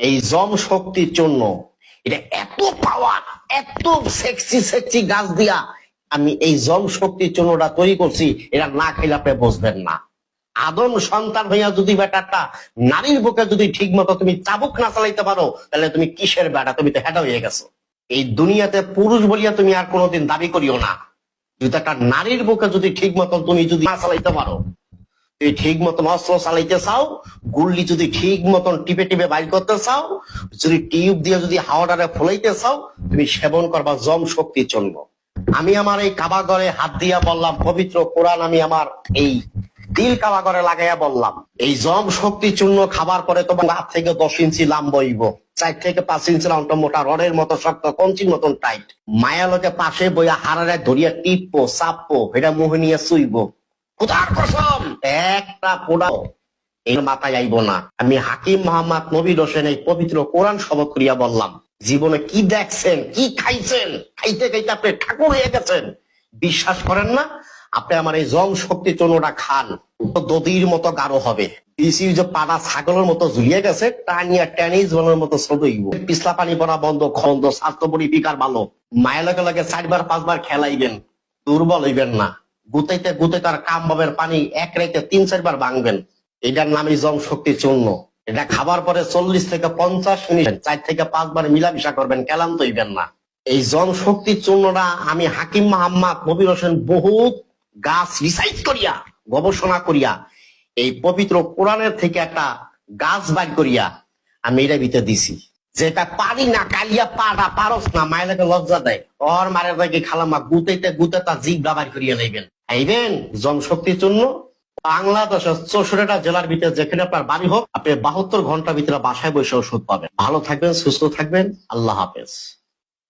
এই জম শক্তির জন্য এটা এত পাওয়ার এত সেক্সি সেক্সি গাছ দিয়া আমি এই জম শক্তির জন্যটা তৈরি করছি, এটা না খাইলে আপনি বুঝবেন না। আদম সন্তান হইয়া যদি বেটারটা নারীর বুকে যদি ঠিক মতো তুমি চাবুক না চালাইতে পারো, তাহলে তুমি কিসের বেটা? তুমি তো হেঁটা হয়ে গেছো। এই দুনিয়াতে পুরুষ বলিয়া তুমি আর কোনোদিন দাবি করিও না। যদি একটা নারীর বুকে যদি ঠিক মতো তুমি যদি না চালাইতে পারো তুমি ঠিক মতন অস্ত্র চালাইতে চাও, গুল্লি যদি ঠিক মতন টিপে টিপে বাইর করতে চাও, যদি টিউব দিয়ে যদি হাওয়াটারে ফলাইতে চাও, তুমি সেবন করবা, জম শক্তির জন্য। আমি আমার এই কাবাগরে হাত দিয়া বললাম, পবিত্র কোরআন আমি আমার এই দিল কাবাগরে লাগাইয়া বললাম, এই জম শক্তি চূর্ণ খাবার পরে তোমার হাত থেকে দশ ইঞ্চি লাম বইব, চার থেকে পাঁচ ইঞ্চি লামটা মোটা রডের মতো শক্ত, কঞ্চির মতন টাইট। মায়া লোকে পাশে বইয়া হারারে ধরিয়া টিপবো, চাপবো এটা মুহে নিয়ে শুইবো। আমি হাকিম মোহাম্মদ নবীর হোসেন এই পবিত্র কোরআন করিয়া বললাম, জীবনে কি দেখছেন, কি খাইছেন, খাইতে খাইতে আপনি ঠাকুর হয়ে গেছেন। বিশ্বাস করেন না, আপনি আমার এই জম শক্তি খান দদির মতো গাঢ় হবে। পাড়া ছাগলের মতো ঝুলিয়ে গেছে টানিয়া টেনিস মতো পিছলা পানি পড়া বন্ধ, খন্দ স্বাস্থ্যপরি বিকার ভালো। মায়ের লগে লগে চারবার, পাঁচবার খেলাইবেন, দুর্বল হইবেন না। গুতাইতে গুতাইতে আর কাম বাবের পানি এক রাইতে তিন চারবার ভাঙবেন। এটার নামই জম শক্তি চূর্ণ। এটা খাবার পরে চল্লিশ থেকে পঞ্চাশ মিনিট, চার থেকে পাঁচবার মিলামিশা করবেন ক্যালান্ত হইবেন না। এই জন শক্তি চূর্ণটা আমি হাকিম মোহাম্মদ নবীর হোসেন বহুত গাছ রিসাইজ করিয়া, গবেষণা করিয়া, এই পবিত্র কোরআনের থেকে একটা গাছ বাইর করিয়া আমি এটা ভিতরে দিছি। যেটা পারি না, কালিয়া পাটা পারস না, মায়ের লজ্জা দেয়। ওর মারে ভাইকে খালামা গুতেতে গুতে তা জিভ ব্যবহার করিয়া নেবেন আইবেন জনশক্তির জন্য। বাংলাদেশের চৌষট্টিটা জেলার ভিতরে যেখানে আপনার বাড়ি হোক, আপনি বাহাত্তর ঘণ্টার ভিতরে বাসায় বসে ওষুধ পাবেন। ভালো থাকবেন, সুস্থ থাকবেন। আল্লাহ হাফেজ।